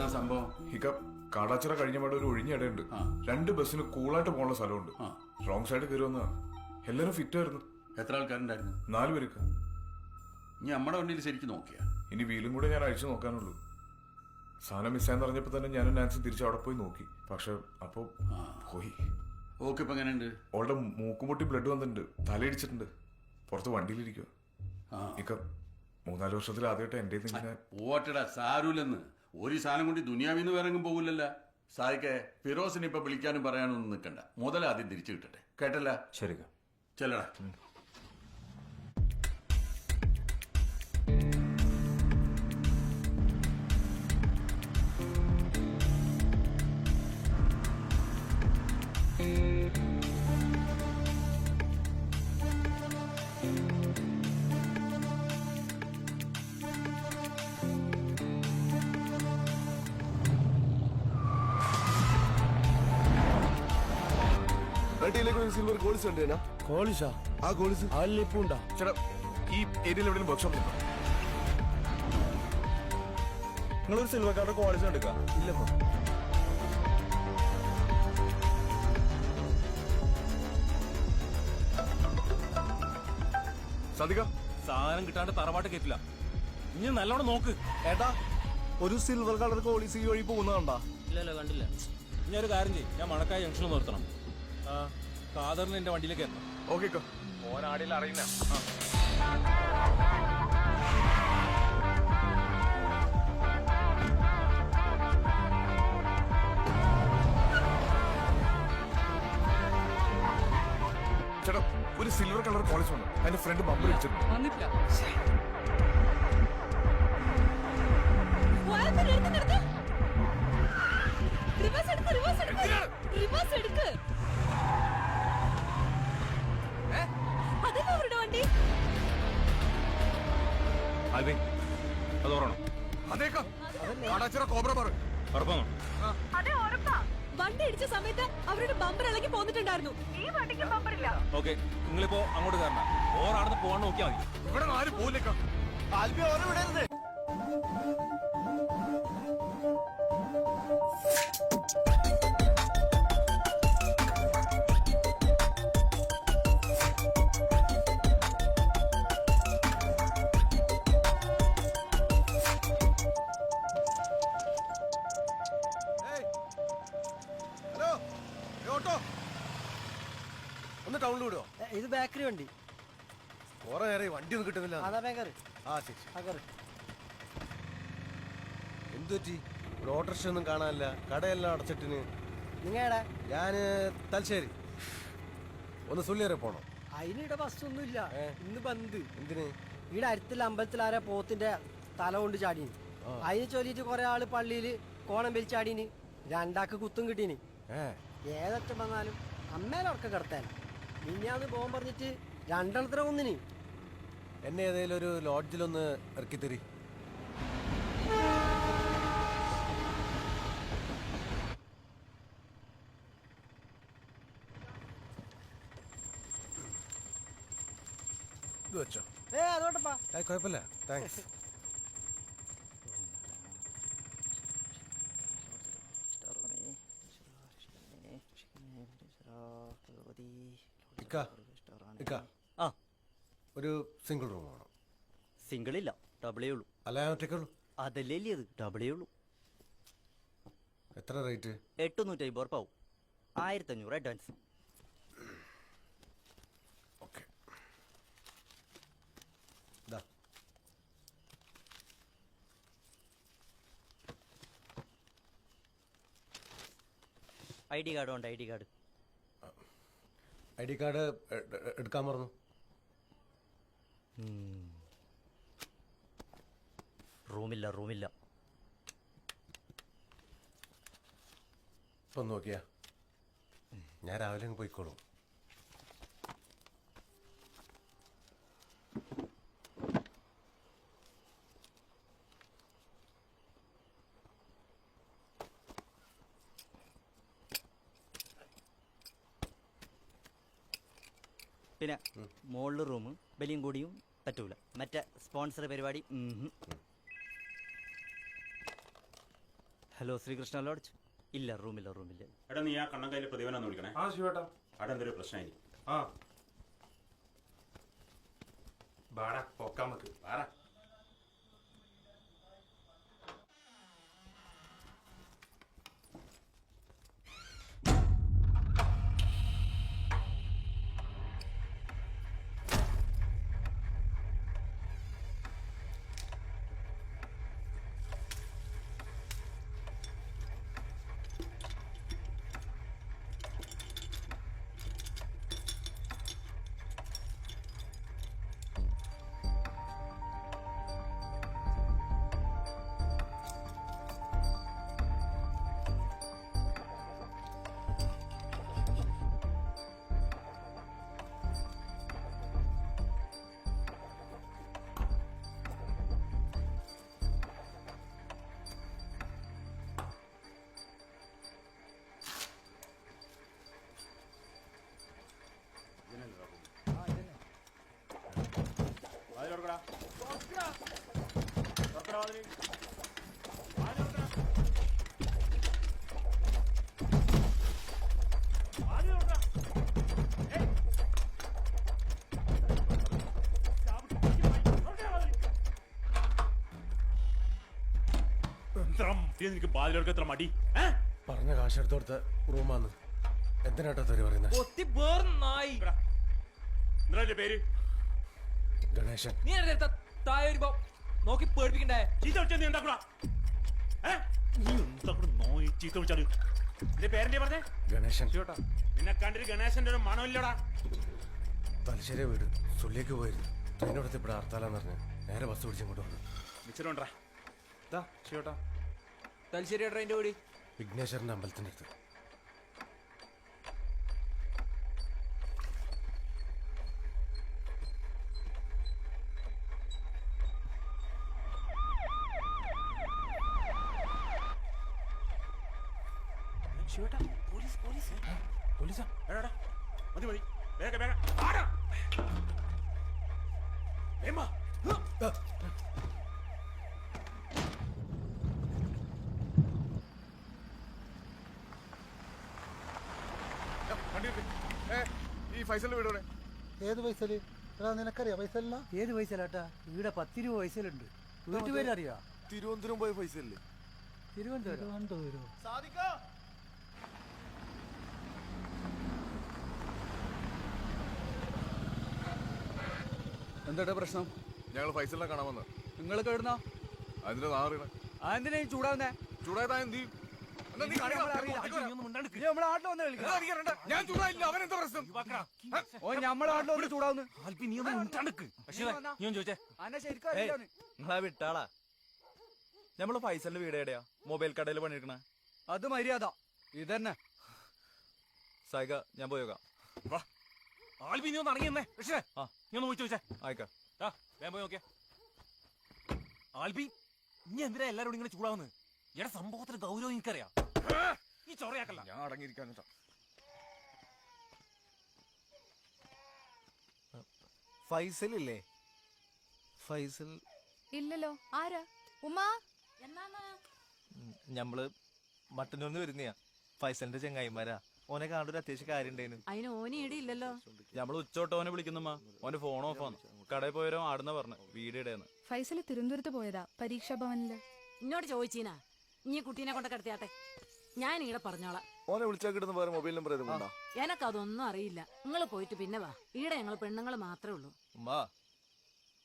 എന്താ സംഭവം? ഹിക്ക കാടാച്ചിറ കഴിഞ്ഞ പാടെ ഒരു ഒഴിഞ്ഞ ഇടയുണ്ട്. രണ്ട് ബസ്സിന് കൂളായിട്ട് പോകാനുള്ള സ്ഥലമുണ്ട്. റോങ് സൈഡ് കയറി വന്നതാണ് എല്ലാരും ഫിറ്റ് ആയിരുന്നു. എത്ര ആൾക്കാരുണ്ടായിരുന്നു? നാല് പേർക്ക് ഇനി നമ്മുടെ വണ്ടിയിൽ ശരിക്കും നോക്കിയാ? ഇനി വീലും കൂടെ ഞാൻ അഴിച്ചു നോക്കാനുള്ളൂ. സാധനം മിസ്സായെന്ന് പറഞ്ഞപ്പോ തന്നെ ഞാനും നാൻസി തിരിച്ച് അവിടെ പോയി നോക്കി. പക്ഷെ അപ്പോ പോയി. ഓക്കെ ഇപ്പൊ എങ്ങനെയുണ്ട്? അവളുടെ മൂക്കുമുട്ടി ബ്ലഡ് വന്നിട്ടുണ്ട്. തലയിടിച്ചിട്ടുണ്ട്. പുറത്ത് വണ്ടിയിലിരിക്കുക ഇക്ക മൂന്നാൽ വർഷത്തിൽ ആദ്യമായിട്ട് എന്റെ പോവട്ടടാ സാരൂലെന്ന് ഒരു സാധനം കൊണ്ട് ദുനിയാവിന്ന് വേറെങ്ങും പോകില്ലല്ല സായിക്കെ ഫിറോസിനെ ഇപ്പൊ വിളിക്കാനും പറയാനൊന്നും നിൽക്കണ്ട മുതൽ ആദ്യം തിരിച്ചു കിട്ടട്ടെ. കേട്ടല്ല? ശരി ചെല്ലടാ. ഒരു സിൽവർ ആ ചേട്ടാ ഈ ഏരിയയിൽ എവിടെയും വർക്ക്ഷോപ്പ് ഉണ്ടോ? നിങ്ങളൊരു സിൽവർ കാർഡ് കോളിസ് എടുക്കാം ഇല്ലപ്പോ. സതിക സാധനം കിട്ടാണ്ട് തറവാട്ട് കേറ്റില്ല ഇനി നല്ലോണം നോക്ക്. ഏട്ടാ ഒരു സിൽവർ കളർ കോളിസി ഈ വഴി പോകുന്നതാണ്ടാ? ഇല്ലല്ലോ കണ്ടില്ല. ഇനി ഒരു കാര്യം ചെയ്യും. ഞാൻ മണക്കായ ജംഗ്ഷനിൽ നിർത്തണം. ആ. കാതറിന് എന്റെ വണ്ടിയിലേക്ക് എത്തണം. ഓക്കെ ഓനാടിയിൽ അറിയുന്ന. ചേട്ടാ ഒരു സിൽവർ കളർ കോളേജ് വന്നു അതിന്റെ ഫ്രണ്ട് ബമ്പർ ഇടിച്ചിട്ടുണ്ട്. അതെ. അത് ഓർമ്മ അതേക്കാ. കാടാച്ചിറ കോബ്ര പറ. ഉറപ്പാണോ? അതെ ഉറപ്പാ. വണ്ടി ഇടിച്ച സമയത്ത് അവരുടെ ബമ്പർ ഇളകി പോന്നിട്ടുണ്ടായിരുന്നു. ഈ വണ്ടിക്ക് ബമ്പർ ഇല്ല. ഓക്കെ നിങ്ങളിപ്പോ അങ്ങോട്ട് കയറണ്ട. ഓറാടുന്ന് പോകാൻ നോക്കിയാൽ മതി. ഇവിടെ ആരും പോലെ ആൽബി ഓർ വിടരുത് ഒന്ന് ടൗണിൽ വിടുവോ ഇത് ബേക്കറി വണ്ടി. കുറെ നേരം വണ്ടി ഒന്നും കിട്ടുന്നില്ല. അതാ ബേക്കറി ആ ശരി. ബേക്കറി എന്ത് പറ്റി? ഇവിടെ ഓട്ടോറിക്ഷ ഒന്നും കാണാനില്ല. കടയെല്ലാം അടച്ചിട്ടിന്. നിങ്ങടെ? ഞാൻ തലശ്ശേരി. ഒന്ന് സുള്ളി പോണോ. അതിനിടെ ഒന്നും ഇല്ല. ഇന്ന് ബന്ദ്. എന്തിന്? ഇവിടെ അടുത്തുള്ള അമ്പലത്തിൽ ആരാ പോത്തിന്റെ തല കൊണ്ട് ചാടി. അതിന് ചൊല്ലിട്ട് കുറെ ആൾ പള്ളിയിൽ കോണം വലിച്ചാടിന് രണ്ടാക്ക് കുത്തും കിട്ടീന്. ഏതറ്റം വന്നാലും അമ്മേലൊക്കെ കിടത്താൻ മിഞ്ഞാന്ന് പോകാൻ പറഞ്ഞിട്ട് രണ്ടെണ്ണത്തിന് ഒന്നിന്. എന്നെ ഏതെങ്കിലും ഒരു ലോഡ്ജിലൊന്ന് ഇറക്കിത്തരി ഇത് വെച്ചോ. ഏ അതോട്ടപ്പാ. ഏ കുഴപ്പമില്ല. താങ്ക്സ് ഇക്ക ഇക്ക ആ ഒരു സിംഗിൾ റൂം വേണം സിംഗിൾ ഇല്ല ഡബിളേ ഉള്ളൂ. അല്ല ഞാൻ ഒറ്റയ്ക്കുള്ളൂ. അതല്ലേ ഇല്ലേ അത് ഡബിളേ ഉള്ളൂ. എത്ര റേറ്റ്? എട്ട് നൂറ്റി അമ്പത് ഉറപ്പാവും ആയിരത്തി അഞ്ഞൂറ് അഡ്വാൻസ് ഓക്കെ. ഇതാ ഐ ഡി കാർഡ് ഉണ്ട് I D card. I D card എടുക്കാൻ പറഞ്ഞു. റൂമില്ല റൂമില്ല. ഇപ്പം നോക്കിയാ. ഞാൻ രാവിലെ പോയിക്കോളും. പിന്നെ മുകളിൽ റൂം ബലിയും കൂടിയും പറ്റൂല. മറ്റേ സ്പോൺസർ പരിപാടി ഹലോ ശ്രീകൃഷ്ണ ലോഡ്ജ് ഇല്ല റൂമില്ല റൂമില്ല. എടാ നീ ആ കണ്ണങ്കയിലെ പ്രതിഭനാന്ന് വിളിക്കണേ. ആ ശിവേട്ടാ. അവിടെ എന്തൊരു പ്രശ്നമായി ആ ബാടാ നമുക്ക്. വേറെ നിനക്ക് ബാതിലോർക്ക് എത്ര മടി? പറഞ്ഞ കാശ് കൊടുത്ത റൂമാന്ന്. എന്തിനാട്ടാ തെറി പറയുന്നത്. പേര്? ഗണേശൻ. നീ എന്റെ താഴെ വരുമ്പോ നോക്കി പേടിപ്പിക്കണ്ടേ? ചീത്ത വിളിച്ചാ നീ എന്താ ഏ? നീ എന്താ നോയി ചീത്ത വിളിച്ചാൽ? നിന്റെ പേരെന്തേ പറഞ്ഞേ? ഗണേശൻ. നിന്നെ കണ്ടിട്ട് ഗണേശന്റെ ഒരു മണമില്ലടാ. തലശ്ശേരി വീട് സുള്ളിലേക്ക് പോയിരുന്നു. ട്രെയിനോടത്ത് ഇവിടെ ഹർത്താലാന്ന് പറഞ്ഞ് നേരെ ബസ് പിടിച്ച് ഇങ്ങോട്ട് വന്നു. മിച്ചറുണ്ടാ ചേട്ടാ തലശ്ശേരി ട്രെയിന്റെ വീട്? വിഘ്നേശ്വരന്റെ അമ്പലത്തിന്റെ അടുത്ത് പോലീസാ എടാ മതി മതി വേഗം വേഗം. ആടാ! വേമ്പാ ഈ ഫൈസലിന്റെ വീട് ഏത് പൈസൽ എടാ നിനക്കറിയാ പൈസല്ല ഏത് പൈസലാട്ടാ ഇവിടെ പത്തിരുപത് പൈസലുണ്ട് വീട്ടുപേരറിയാ? തിരുവനന്തപുരം പോയ പൈസ അല്ലേ തിരുവനന്തപുരം. തിരുവനന്തപുരം എന്താ പ്രശ്നം? ഞങ്ങൾ ഫൈസലിനെ കാണാൻ വന്നത് നിങ്ങൾ കേടുന്ന അതിന്റെ നാറിയണ ഈ ചൂടാവുന്നേ? ചൂടായതാ എന്ത്? ചെയ്യും? എന്നാ നീ. നമ്മളെ വന്ന്. ഞാൻ ചൂടായില്ല. അവൻ എന്താ പ്രശ്നം? ഓ നമ്മളെ വന്ന് ചൂടാവുന്നു. അന്നെ ശരിക്കും. നിങ്ങളാ വിട്ടാളാ. നമ്മൾ ഫൈസലിന്റെ വീട് എവിടെയാ? മൊബൈൽ കടയിൽ പണിയെടുക്കണ. അത് മര്യാദ. ഇതന്നെ. സൈക ഞാൻ പോയോക്കാം ആൽപ്പി നീ ഒന്ന് ഇറങ്ങിയെന്നേ. പക്ഷേ ആ. നീ ഒന്ന് പോയി ചോദിച്ചേ ആയിക്കാ. ആ വേഗം പോയി നോക്കിയേ. ആൽബി നീ എന്തിനാ എല്ലാരോടും ഇങ്ങനെ ചൂടാവുന്നത്? എടാ സംഭവത്തിന് ഗൗരവം എനിക്കറിയാം. ഈ ചൊറയാക്കല്ല ഞാൻ അടങ്ങിയിരിക്കാൻ ഫൈസൽ ഇല്ലേ ഫൈസൽ ഇല്ലല്ലോ. ആരാ? ഉമ്മാ? ഞമ്മൾ മട്ടന്നൂർന്ന് വരുന്നയാ. ഫൈസലിന്റെ ചെങ്ങായിമാരാ. ഓനെ കാണൊരു അത്യാവശ്യ കാര്യം ഉണ്ടായിരുന്നു അതിന് ഓനി ഇടിയില്ലല്ലോ നമ്മൾ ഉച്ചോട്ട് ഓനെ വിളിക്കുന്നമ്മ. ഓന്റെ ഫോൺ ഓഫ് ആണ്. കടയിൽ പോയവരോ ആടുന്ന പറഞ്ഞു. വീട് ഇടയെന്ന് ഫൈസൽ തിരുവനന്തപുരത്ത് പോയതാ പരീക്ഷാ ഭവനിൽ. എന്നോട് ചോദിച്ചീനാ? നീ കുട്ടീനെ കൊണ്ട് കിടത്തിയാട്ടെ ഞാൻ ഇവിടെ പറഞ്ഞോളാം. ഓനെ വിളിച്ചാൽ കിട്ടുന്ന വേറെ മൊബൈൽ നമ്പർ ഏതും കൊണ്ടാ എനക്കതൊന്നും അറിയില്ല. നിങ്ങൾ പോയിട്ട് പിന്നെ വാ. ഇവിടെ ഞങ്ങൾ പെണ്ണുങ്ങൾ മാത്രമേ ഉള്ളൂ. ഉമ്മ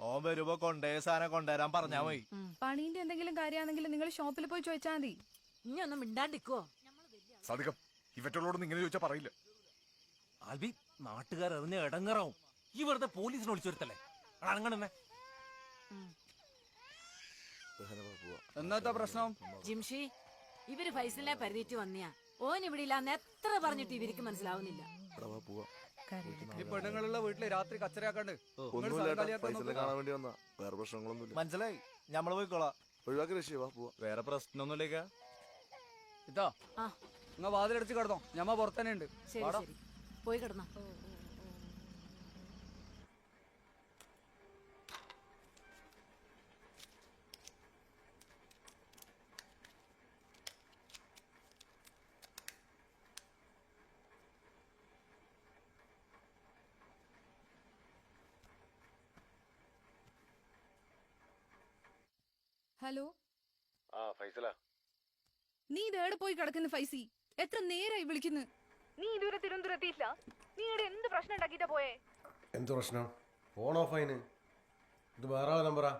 ഓൻ വരുമ്പോ കൊണ്ടേ സാധനം കൊണ്ടുവരാൻ പറഞ്ഞാ പോയി പണീന്റെ എന്തെങ്കിലും കാര്യമാണെങ്കിൽ നിങ്ങൾ ഷോപ്പിൽ പോയി ചോദിച്ചാ മതി. ഇനി ഒന്നും മിണ്ടാണ്ടിക്കോ സാധിക്കാം. ഇവറ്റുള്ളോടൊന്നും ഇങ്ങനെ ചോദിച്ചാൽ പറയില്ല. ആൽബി നാട്ടുകാർ അറിഞ്ഞ ഇടങ്ങറാവും ഈ വെറുതെ പോലീസിനെ വിളിച്ചു വരുത്തല്ലേ അങ്ങനെ എന്നാ പ്രശ്നം? ജിംഷി ഇവർ ഫൈസലിനെ പരിധിറ്റ് വന്നിയാ. ഓൻ ഇവിടെ ഇല്ലാന്ന് എത്ര പറഞ്ഞിട്ട് ഇവർക്ക് മനസ്സിലാവുന്നില്ല. ഈ പെണ്ണുങ്ങളുള്ള വീട്ടിൽ രാത്രി കച്ചറയാക്കാണ്ട് കാണാൻ വേണ്ടി വന്നാ വേറെ പ്രശ്നങ്ങളൊന്നുമില്ല. മനസ്സിലായി. ഞമ്മൾ പോയിക്കോളാം. ഒഴിവാക്കി രക്ഷ വാ പോവാ. വേറെ പ്രശ്നമൊന്നുമില്ലേക്കാ ഇതാ. നിങ്ങൾ വാതിലടിച്ച് കിടന്നോ. ഞമ്മ പുറത്തന്നെ ഉണ്ട്. പോയി കിടന്നോ. ഹലോ? ആ ഫൈസല. നീ ഇത് പോയി കിടക്കുന്നു ഫൈസി? എത്ര നേരായി വിളിക്കുന്നു? നീ ഇതുവരെ തിരുവനന്തപുരം എത്തിയില്ല നീ ഇവിടെ എന്ത് പ്രശ്നം ഉണ്ടാക്കിട്ടാ പോയേ? എന്ത് പ്രശ്നം? ഫോൺ ഓഫ് ആയിന്. ഇത് വേറെ നമ്പറാ.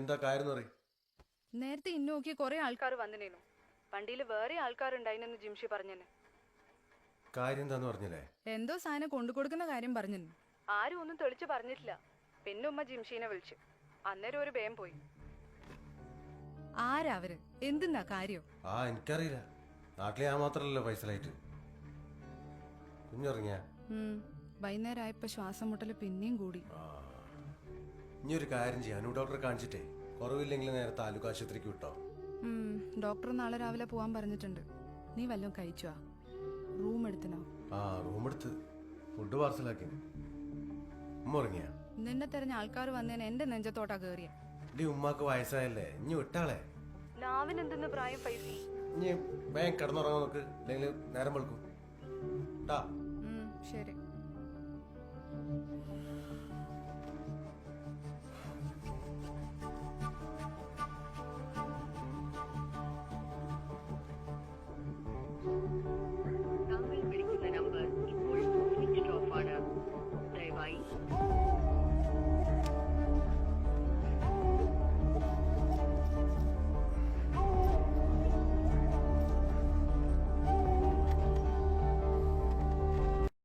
എന്താ കാര്യം പറയും. നേരത്തെ ഇന്ന് നോക്കിയ കുറെ ആൾക്കാർ വന്നിനേനു. വണ്ടിയിൽ വേറെ ആൾക്കാരുണ്ടായിനെന്ന് ജിംഷി പറഞ്ഞു കാര്യം എന്താന്ന് പറഞ്ഞില്ലേ? എന്തോ സാധനം കൊണ്ടു കൊടുക്കുന്ന കാര്യം പറഞ്ഞു ആരും ഒന്നും തെളിച്ച് പറഞ്ഞിട്ടില്ല. പിന്നെ ഉമ്മ ജിംഷീനെ വിളിച്ചു. അന്നേരം ഒരു ഭയം പോയി. ആരാ അവർ? എന്തിന്നാ കാര്യം? ആ എനിക്കറിയില്ല. നാട്ടിലെ ഞാൻ മാത്രല്ലല്ലോ ഫൈസലായിട്ട് കുഞ്ഞുറങ്ങിയ? വൈകുന്നേരം ആയപ്പോ ശ്വാസം മുട്ടൽ പിന്നെയും കൂടി. ഇനി ഒരു കാര്യം ചെയ്യാം. അനു ഡോക്ടറെ കാണിച്ചിട്ടേ. കുറവില്ലെങ്കിൽ നേരെ താലൂക്ക് ആശുപത്രിക്ക് വിട്ടോ? ഡോക്ടർ നാളെ രാവിലെ പോവാൻ പറഞ്ഞിട്ടുണ്ട്. നീ വല്ലതും കഴിച്ചോ? റൂം എടുത്തിനോ? ആ റൂം എടുത്ത്. ഫുഡ് പാർസലാക്കി ഉമ്മറങ്ങിയ നിന്നെ തെരഞ്ഞ ആൾക്കാർ വന്നേനെ എന്റെ നെഞ്ചത്തോട്ടാ കേറിയ. ഉമ്മാക്ക് വയസ്സായല്ലേ. ഇനി വിട്ടാളെ? നാവിന് എന്തെന്ന് പ്രായം പൈസി? ഇനി വേഗം കിടന്നുറങ്ങാൻ നോക്ക്. അല്ലെങ്കിൽ നേരം വെളുക്കും. ശരി.